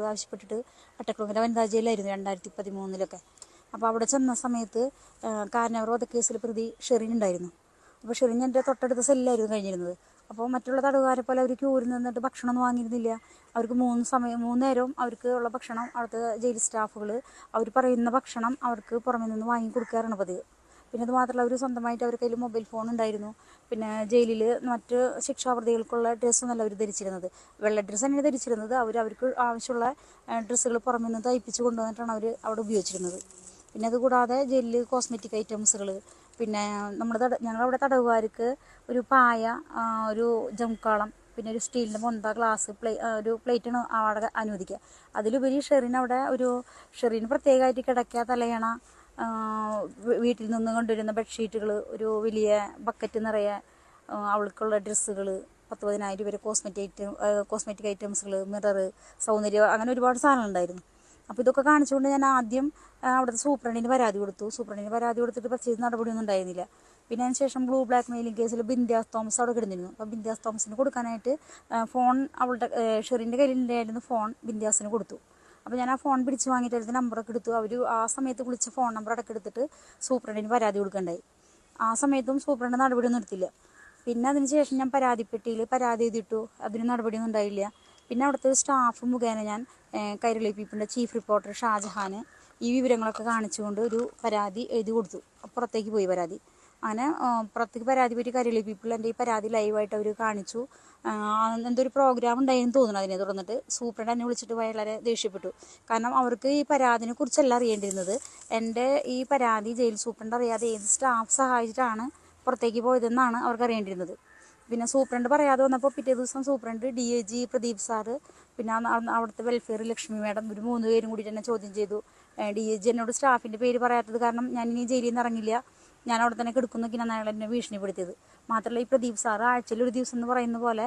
ആവശ്യപ്പെട്ടിട്ട് അട്ടക്കുളങ്ങര വനിതാ ജയിലായിരുന്നു രണ്ടായിരത്തി പതിമൂന്നിലൊക്കെ അപ്പോൾ അവിടെ ചെന്ന സമയത്ത് കാരനവർ വധക്കേസിൽ പ്രതി ഷെറിൻ ഉണ്ടായിരുന്നു. അപ്പോൾ ഷെറിൻ എന്റെ തൊട്ടടുത്ത സെല്ലായിരുന്നു കഴിഞ്ഞിരുന്നത്. അപ്പോൾ മറ്റുള്ള തടവുകാരെ പോലെ അവർ ക്യൂരിൽ നിന്നിട്ട് ഭക്ഷണമൊന്നും വാങ്ങിയിരുന്നില്ല. അവർക്ക് മൂന്ന് സമയം മൂന്ന് നേരവും അവർക്ക് ഉള്ള ഭക്ഷണം അവിടുത്തെ ജയിൽ സ്റ്റാഫുകൾ അവർ പറയുന്ന ഭക്ഷണം അവർക്ക് പുറമെ നിന്ന് വാങ്ങി കൊടുക്കാറാണ് പതിവ്. പിന്നെ അത് മാത്രമല്ല അവർ സ്വന്തമായിട്ട് അവർ കയ്യിൽ മൊബൈൽ ഫോൺ ഉണ്ടായിരുന്നു. പിന്നെ ജയിലിൽ മറ്റ് ശിക്ഷാപ്രതികൾക്കുള്ള ഡ്രസ്സൊന്നുമല്ല അവർ ധരിച്ചിരുന്നത്. വെള്ള ഡ്രസ്സ് തന്നെയാണ് ധരിച്ചിരുന്നത്. അവർ അവർക്ക് ആവശ്യമുള്ള ഡ്രസ്സുകൾ പുറമെ നിന്ന് തയ്പ്പിച്ച് കൊണ്ടുവന്നിട്ടാണ് അവർ അവിടെ ഉപയോഗിച്ചിരുന്നത്. പിന്നെ അതുകൂടാതെ ജയിലിൽ കോസ്മെറ്റിക് ഐറ്റംസുകൾ പിന്നെ നമ്മുടെ തട ഞങ്ങളവിടെ തടവുകാർക്ക് ഒരു പായ ഒരു ജംകാളം പിന്നെ ഒരു സ്റ്റീലിന്റെ മൊന്ത ഗ്ലാസ് പ്ലേ ഒരു പ്ലേറ്റാണ് അവിടെ അനുവദിക്കുക. അതിലുപരി ഷെറിൻ അവിടെ ഒരു ഷെറിന് പ്രത്യേകമായിട്ട് കിടക്കുക തലയണ വീട്ടിൽ നിന്ന് കൊണ്ടുവരുന്ന ബെഡ്ഷീറ്റുകൾ ഒരു വലിയ ബക്കറ്റ് നിറയെ അവൾക്കുള്ള ഡ്രസ്സുകൾ പത്ത് പതിനായിരം വരെ കോസ്മെറ്റിക് ഐറ്റം കോസ്മെറ്റിക് ഐറ്റംസുകൾ മിറർ സൗന്ദര്യം അങ്ങനെ ഒരുപാട് സാധനം ഉണ്ടായിരുന്നു. അപ്പോൾ ഇതൊക്കെ കാണിച്ചുകൊണ്ട് ഞാൻ ആദ്യം അവിടുത്തെ സൂപ്രണ്ടിന് പരാതി കൊടുത്തു. സൂപ്രണ്ടിന് പരാതി കൊടുത്തിട്ട് പ്രത്യേകിച്ച് നടപടിയൊന്നും ഉണ്ടായിരുന്നില്ല. പിന്നെ അതിന് ശേഷം ബ്ലൂ ബ്ലാക്ക് മെയിലിംഗ് കേസിൽ ബിന്ദാസ് തോമസ് അവിടെ കിടന്നിരുന്നു. അപ്പോൾ ബിന്ദാസ് തോമസിന് കൊടുക്കാനായിട്ട് ഫോൺ അവളുടെ ഷെറിന്റെ കയ്യിലുണ്ടായിരുന്ന ഫോൺ ബിന്ദാസിന് കൊടുത്തു. അപ്പോൾ ഞാൻ ആ ഫോൺ പിടിച്ച് വാങ്ങിയിട്ട് അതിന്റെ നമ്പറൊക്കെ എടുത്തു. അവർ ആ സമയത്ത് വിളിച്ച ഫോൺ നമ്പർ അടക്കം എടുത്തിട്ട് സൂപ്രണ്ടിന് പരാതി കൊടുക്കണ്ടായി. ആ സമയത്തും സൂപ്രണ്ട് നടപടിയൊന്നും എടുത്തില്ല. പിന്നെ അതിന് ശേഷം ഞാൻ പരാതിപ്പെട്ടിയിൽ പരാതി എഴുതിയിട്ടു. അതിന് നടപടിയൊന്നും ഉണ്ടായില്ല. പിന്നെ അവിടുത്തെ സ്റ്റാഫ് മുഖേന ഞാൻ കൈരളി പീപ്പിന്റെ ചീഫ് റിപ്പോർട്ടർ ഷാജഹാന് ഈ വിവരങ്ങളൊക്കെ കാണിച്ചുകൊണ്ട് ഒരു പരാതി എഴുതി കൊടുത്തു. പുറത്തേക്ക് പോയി പരാതി. അങ്ങനെ പുറത്തേക്ക് പരാതി പറ്റി കരളി പീപ്പിൾ എന്റെ ഈ പരാതി ലൈവായിട്ട് അവർ കാണിച്ചു. എന്തൊരു പ്രോഗ്രാം ഉണ്ടായെന്ന് തോന്നുന്നു അതിനെ തുടർന്നിട്ട്. സൂപ്രണ്ട് എന്നെ വിളിച്ചിട്ട് വളരെ ദേഷ്യപ്പെട്ടു. കാരണം അവർക്ക് ഈ പരാതിനെ കുറിച്ചല്ല അറിയേണ്ടിരുന്നത് എന്റെ ഈ പരാതി ജയിൽ സൂപ്രണ്ട് അറിയാതെ ഏത് സ്റ്റാഫ് സഹായിച്ചിട്ടാണ് പുറത്തേക്ക് പോയതെന്നാണ് അവർക്ക് അറിയേണ്ടിരുന്നത് പിന്നെ സൂപ്രണ്ട് പറയാതെ വന്നപ്പോൾ പിറ്റേ ദിവസം superintendent D A G Pradeep sir പിന്നെ അവിടുത്തെ വെൽഫെയർ ലക്ഷ്മി മാഡം ഒരു മൂന്ന് പേരും കൂടി തന്നെ ചോദ്യം ചെയ്തു. ഡി എ ജി എന്നോട് സ്റ്റാഫിന്റെ പേര് പറയാത്തത് കാരണം ഞാൻ ഇനി ജയിലിൽ നിന്ന് ഇറങ്ങില്ല. ഞാൻ അവിടെ തന്നെ കിടക്കുന്നൊക്കെയാണ് അയാൾ എന്നെ ഭീഷണിപ്പെടുത്തിയത്. മാത്രമല്ല ഈ പ്രദീപ് സാറ് ആഴ്ചയിൽ ഒരു ദിവസം എന്ന് പറയുന്ന പോലെ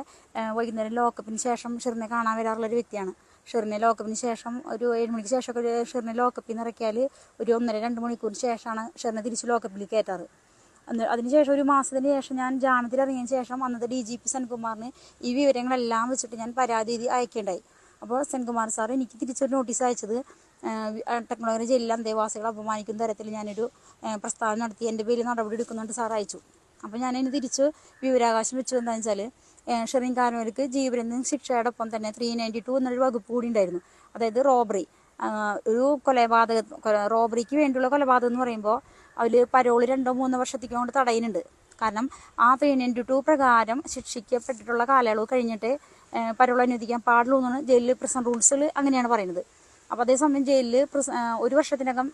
വൈകുന്നേരം ലോക്കപ്പിന് ശേഷം ഷെറിനെ കാണാൻ വരാറുള്ള ഒരു വ്യക്തിയാണ്. ഷെറിനെ ലോക്കപ്പിന് ശേഷം ഒരു ഏഴ് മണിക്ക് ശേഷമൊക്കെ ഒരു ഷെറിനെ ലോക്കപ്പിൽ നിന്ന് ഇറക്കിയാൽ ഒരു ഒന്നര രണ്ട് മണിക്കൂറിന് ശേഷമാണ് ഷെറിനെ തിരിച്ച് ലോക്കപ്പിൽ കയറ്റാറ്. അതിനുശേഷം ഒരു മാസത്തിന് ശേഷം ഞാൻ ജാമ്യത്തിൽ ഇറങ്ങിയതിന് ശേഷം അന്നത്തെ ഡി ജി പി സെൻകുമാറിന് ഈ വിവരങ്ങളെല്ലാം വെച്ചിട്ട് ഞാൻ പരാതി അയക്കേണ്ടായി. അപ്പോൾ സെൻകുമാർ സാർ എനിക്ക് തിരിച്ചൊരു നോട്ടീസ് അയച്ചത് ടെക്നോളജി എല്ലാം അന്തേവാസികളെ അപമാനിക്കുന്ന തരത്തിൽ ഞാനൊരു പ്രസ്താവന നടത്തി. എന്റെ പേര് നടപടി എടുക്കുന്നുണ്ട് സാർ അയച്ചു. അപ്പോൾ ഞാനതിന് തിരിച്ച് വിവരാകാശം വെച്ചു എന്താണെന്ന് വെച്ചാൽ ഷെറിൻ കാനോലിക്ക് ജീവനെന്നും ശിക്ഷയോടൊപ്പം തന്നെ ത്രീ നയന്റി ടു എന്നൊരു വകുപ്പ് കൂടി ഉണ്ടായിരുന്നു. അതായത് റോബറി ഒരു കൊലപാതക റോബറിക്ക് വേണ്ടിയുള്ള കൊലപാതകം എന്ന് പറയുമ്പോൾ അതിൽ പരോൾ രണ്ടോ മൂന്നോ വർഷത്തേക്ക് കൊണ്ട് തടയുന്നുണ്ട്. കാരണം ആ ത്രീ നയന്റി ടു പ്രകാരം ശിക്ഷിക്കപ്പെട്ടിട്ടുള്ള കാലയളവ് കഴിഞ്ഞിട്ട് പരോൾ അനുവദിക്കാൻ പാടുള്ളൂ എന്നാണ് ജയിലിൽ പ്രസന്റ് റൂൾസിൽ അങ്ങനെയാണ് പറയുന്നത്. അപ്പോൾ അതേസമയം ജയിലിൽ ഒരു വർഷത്തിനകം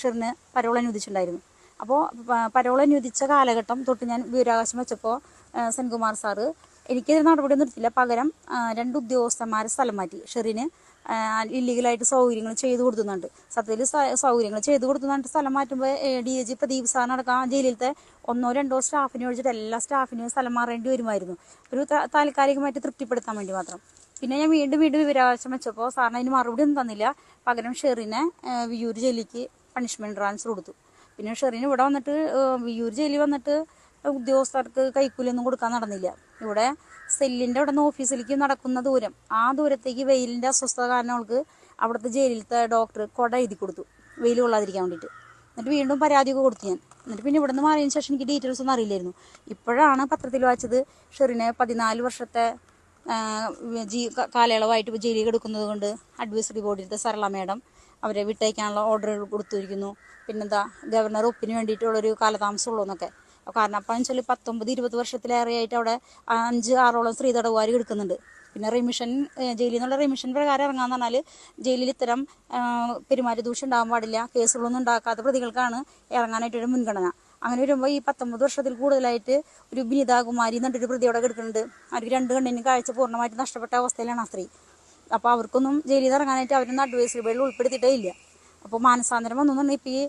ഷിറിന് പരോൾ അനുവദിച്ചിട്ടുണ്ടായിരുന്നു അപ്പോൾ പരോൾ അനുവദിച്ച കാലഘട്ടം തൊട്ട് ഞാൻ വിവരാവകാശം വെച്ചപ്പോൾ സെൻകുമാർ സാറ് എനിക്കെതിരെ നടപടിയൊന്നും നിർത്തില്ല പകരം രണ്ട് ഉദ്യോഗസ്ഥന്മാരെ സ്ഥലം മാറ്റി. ഷെറിന് ഇല്ലീഗലായിട്ട് സൗകര്യങ്ങൾ ചെയ്തു കൊടുക്കുന്നുണ്ട് സത്യത്തിൽ സൗകര്യങ്ങൾ ചെയ്തു കൊടുക്കുന്നുണ്ട് സ്ഥലം മാറ്റുമ്പോൾ ഡി എ ജി പ്രദീപ് സാറിനടക്കം ജയിലിലത്തെ ഒന്നോ രണ്ടോ സ്റ്റാഫിനെ ഒഴിച്ചിട്ട് എല്ലാ സ്റ്റാഫിനെയും സ്ഥലം മാറേണ്ടി വരുമായിരുന്നു. ഒരു താൽക്കാലികമായിട്ട് തൃപ്തിപ്പെടുത്താൻ വേണ്ടി മാത്രം. പിന്നെ ഞാൻ വീണ്ടും വീണ്ടും വിവരാവകാശം വെച്ചപ്പോൾ സാറിന് അതിന് മറുപടി ഒന്നും തന്നില്ല. പകരം ഷെറിനെ വിയൂർ വിയ്യൂർ പണിഷ്മെന്റ് ട്രാൻസ്ഫർ കൊടുത്തു. പിന്നെ ഷെറിന് ഇവിടെ വന്നിട്ട് വിയൂർ ജയിലിൽ വന്നിട്ട് ഉദ്യോഗസ്ഥർക്ക് കൈക്കൂലിയൊന്നും കൊടുക്കാൻ നടന്നില്ല. ഇവിടെ സെല്ലിന്റെ അവിടെ നിന്ന് ഓഫീസിലേക്ക് നടക്കുന്ന ദൂരം ആ ദൂരത്തേക്ക് വെയിലിന്റെ അസ്വസ്ഥത കാരണം അവൾക്ക് അവിടുത്തെ ജയിലിലത്തെ ഡോക്ടർ കൊട എഴുതി കൊടുത്തു. വെയിൽ കൊള്ളാതിരിക്കാൻ വേണ്ടിയിട്ട്. എന്നിട്ട് വീണ്ടും പരാതിയൊക്കെ കൊടുത്തു ഞാൻ. എന്നിട്ട് പിന്നെ ഇവിടെ നിന്ന് മാറിയതിന് ശേഷം എനിക്ക് ഡീറ്റെയിൽസ് ഒന്നും അറിയില്ലായിരുന്നു. ഇപ്പോഴാണ് പത്രത്തിൽ വായിച്ചത് ഷെറിനെ പതിനാല് വർഷത്തെ ജീ കാലയളവായിട്ട് ജയിലിൽ കിടക്കുന്നത് കൊണ്ട് അഡ്വൈസറി ബോർഡിലത്തെ സരള മേഡം അവരെ വിട്ടയക്കാനുള്ള ഓർഡർ കൊടുത്തിരിക്കുന്നു. പിന്നെന്താ ഗവർണർ ഒപ്പിന് വേണ്ടിയിട്ടുള്ളൊരു കാലതാമസമുള്ളൂ എന്നൊക്കെ. കാരണം അപ്പം വെച്ചാൽ പത്തൊമ്പത് ഇരുപത് വർഷത്തിലേറെയായിട്ട് അവിടെ അഞ്ച് ആറോളം സ്ത്രീ തടവുകാർ കിടക്കുന്നുണ്ട്. പിന്നെ റിമിഷൻ ജയിലിൽ നിന്നുള്ള റിമിഷൻ പ്രകാരം ഇറങ്ങാന്ന് പറഞ്ഞാൽ ജയിലിൽ ഇത്തരം പെരുമാറ്റ ദൂഷ്യം ഉണ്ടാകാൻ പാടില്ല കേസുകളൊന്നും ഉണ്ടാക്കാത്ത പ്രതികൾക്കാണ് ഇറങ്ങാനായിട്ടൊരു മുൻഗണന. അങ്ങനെ വരുമ്പോൾ ഈ പത്തൊമ്പത് വർഷത്തിൽ കൂടുതലായിട്ട് ഒരു ബിനിതാകുമാരി എന്നിട്ടൊരു പ്രതി അവിടെ കിടക്കുന്നുണ്ട്. അവർക്ക് രണ്ട് കണ്ണിനും കാഴ്ച പൂർണമായിട്ട് നഷ്ടപ്പെട്ട അവസ്ഥയിലാണ് ആ സ്ത്രീ. അപ്പോൾ അവർക്കൊന്നും ജയിലിൽ ഇറങ്ങാനായിട്ട് അവരൊന്നും അഡ്വൈസ് രൂപയിൽ ഉൾപ്പെടുത്തിയിട്ടേ ഇല്ല അപ്പോൾ മാനസാന്തരം വന്നു എന്നാണ് ഇപ്പോൾ ഈ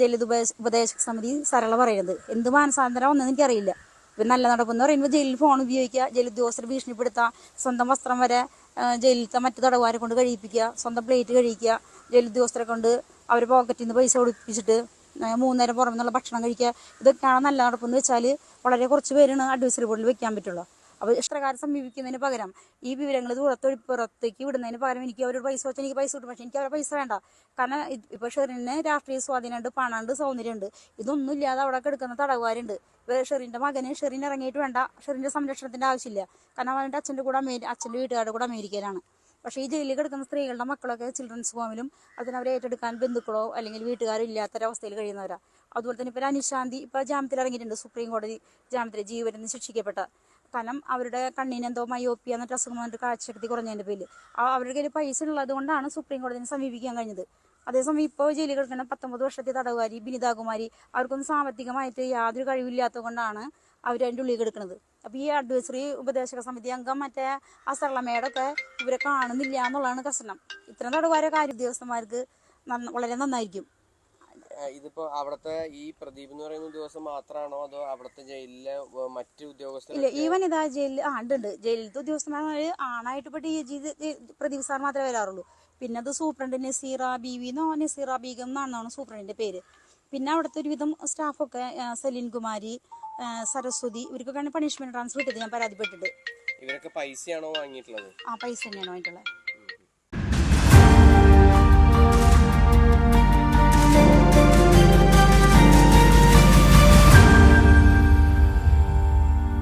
ജയിലിത് ഉപദേശക സമിതി സരള പറയുന്നത്. എന്ത് മാനസാന്തരം വന്നെന്ന് എനിക്കറിയില്ല. ഇപ്പം നല്ല നടപ്പെന്ന് പറയുമ്പോൾ ജയിലിൽ ഫോൺ ഉപയോഗിക്കുക ജയിൽ ഉദ്യോഗസ്ഥരെ ഭീഷണിപ്പെടുത്തുക സ്വന്തം വസ്ത്രം വരെ ജയിലിലത്തെ മറ്റു തടവുകാരെ കൊണ്ട് കഴിപ്പിക്കുക സ്വന്തം പ്ലേറ്റ് കഴിക്കുക ജയിൽ ഉദ്യോഗസ്ഥരെ കൊണ്ട് അവർ പോക്കറ്റിൽ നിന്ന് പൈസ കൊടുപ്പിച്ചിട്ട് ഏഹ്, മൂന്നേരം പുറമെ നിന്നുള്ള ഭക്ഷണം കഴിക്കുക. ഇതൊക്കെയാണ് നല്ല നടപ്പെന്ന് വെച്ചാൽ വളരെ കുറച്ച് പേരാണ് അഡ്വൈസറി ബോർഡിൽ വെക്കാൻ പറ്റുള്ളൂ. അപ്പോൾ ഇഷ്ടക്കാരെ സമീപിക്കുന്നതിന് പകരം ഈ വിവരങ്ങൾ ദൂരത്തൊഴി പുറത്തേക്ക് വിടുന്നതിന് പകരം എനിക്ക് അവരോട് പൈസ വെച്ചാൽ എനിക്ക് പൈസ കിട്ടും പക്ഷേ എനിക്ക് അവരുടെ പൈസ വേണ്ട. കാരണം ഇപ്പോൾ ഷെറിന് രാഷ്ട്രീയ സ്വാധീനമുണ്ട് പണമുണ്ട് സൗന്ദര്യമുണ്ട് ഇതൊന്നും ഇല്ലാതെ അവിടെ കിടക്കുന്ന തടവുകാരുണ്ട്. ഷെറിന്റെ മകന് ഷെറിൻ ഇറങ്ങിയിട്ട് വേണ്ട ഷെറിന്റെ സംരക്ഷണത്തിന്റെ ആവശ്യമില്ല. കാരണം അവന്റെ അച്ഛന്റെ കൂടെ അച്ഛന്റെ വീട്ടുകാരുടെ കൂടെ അമേരിക്കയിലാണ്. പക്ഷേ ഈ ജയിലിൽ കിടക്കുന്ന സ്ത്രീകളുടെ മക്കളൊക്കെ ചിൽഡ്രൻസ് ഹോമിലും അതിന് അവരെ ഏറ്റെടുക്കാൻ ബന്ധുക്കളോ അല്ലെങ്കിൽ വീട്ടുകാരോ ഇല്ലാത്തൊരവസ്ഥയിൽ കഴിയുന്നവരാ. അതുപോലെ തന്നെ ഇപ്പോൾ അനുശാന്തി ഇപ്പോൾ ജാമ്യത്തിൽ ഇറങ്ങിയിട്ടുണ്ട്. സുപ്രീം കോടതി ജാമ്യത്തിൽ ജീവനെന്ന് ശിക്ഷിക്കപ്പെട്ട കാരണം അവരുടെ കണ്ണിന് എന്തോ മയോപ്പിയ എന്നിട്ട് അസുഖം വന്നിട്ട് കാഴ്ചശക്തി കുറഞ്ഞതിന്റെ പേരിൽ. അവരുടെ കയ്യിൽ പൈസ ഉള്ളത് കൊണ്ടാണ് സുപ്രീം കോടതിനെ സമീപിക്കാൻ കഴിഞ്ഞത്. അതേസമയം ഇപ്പോൾ ജയിലിൽ കിടക്കുന്ന പത്തൊമ്പത് വർഷത്തെ തടവുകാരി ബിനിതാകുമാരി അവർക്കൊന്നും സാമ്പത്തികമായിട്ട് യാതൊരു കഴിവില്ലാത്തത് കൊണ്ടാണ് അവർ അതിന്റെ ഉള്ളിൽ കിടക്കുന്നത് അപ്പോൾ ഈ അഡ്വൈസറി ഉപദേശക സമിതി അംഗം മറ്റേ ആ അസർളമേടൊക്കെ ഇവരെ കാണുന്നില്ല എന്നുള്ളതാണ് പ്രശ്നം ഇത്രയും തടവുകാരെ കാര്യ ഉദ്യോഗസ്ഥന്മാർക്ക് വളരെ നന്നായിരിക്കും. ഇതിപ്പോ അവിടുത്തെ ഈ പ്രദീപ് എന്ന് പറയുന്ന ഉദ്യോഗസ്ഥൻ മാത്രമാണോ അതോ അവിടുത്തെ ജയിലിലെ മറ്റു ഉദ്യോഗസ്ഥർ ഇല്ല ഈ വനിതാ ജയിലിൽ ആ ഉണ്ട് ഉണ്ട്. ജയിലിലത്തെ ഉദ്യോഗസ്ഥന്മാർ ആണായിട്ട് ഇപ്പൊ ഡി ജി പ്രദീപ് സാർ മാത്രമേ വരാറുള്ളൂ. പിന്നെ അത് സൂപ്രണ്ട് നസീറ ബീവി എന്നോ നസീറ ബീഗം എന്നാണെന്നാണ് സൂപ്രണ്ടിന്റെ പേര്. പിന്നെ അവിടുത്തെ ഒരുവിധം സ്റ്റാഫൊക്കെ സലീൻ കുമാരി സരസ്വതി ഇവർക്കൊക്കെയാണ് പണിഷ്മെന്റ് ട്രാൻസ്ഫർ കിട്ടിയത് ഞാൻ പരാതിപ്പെട്ടിട്ട്. ഇവരൊക്കെ പൈസയാണോ വാങ്ങിയിട്ടുള്ളത്? ആ പൈസ തന്നെയാണ് വാങ്ങിയിട്ടുള്ളത്.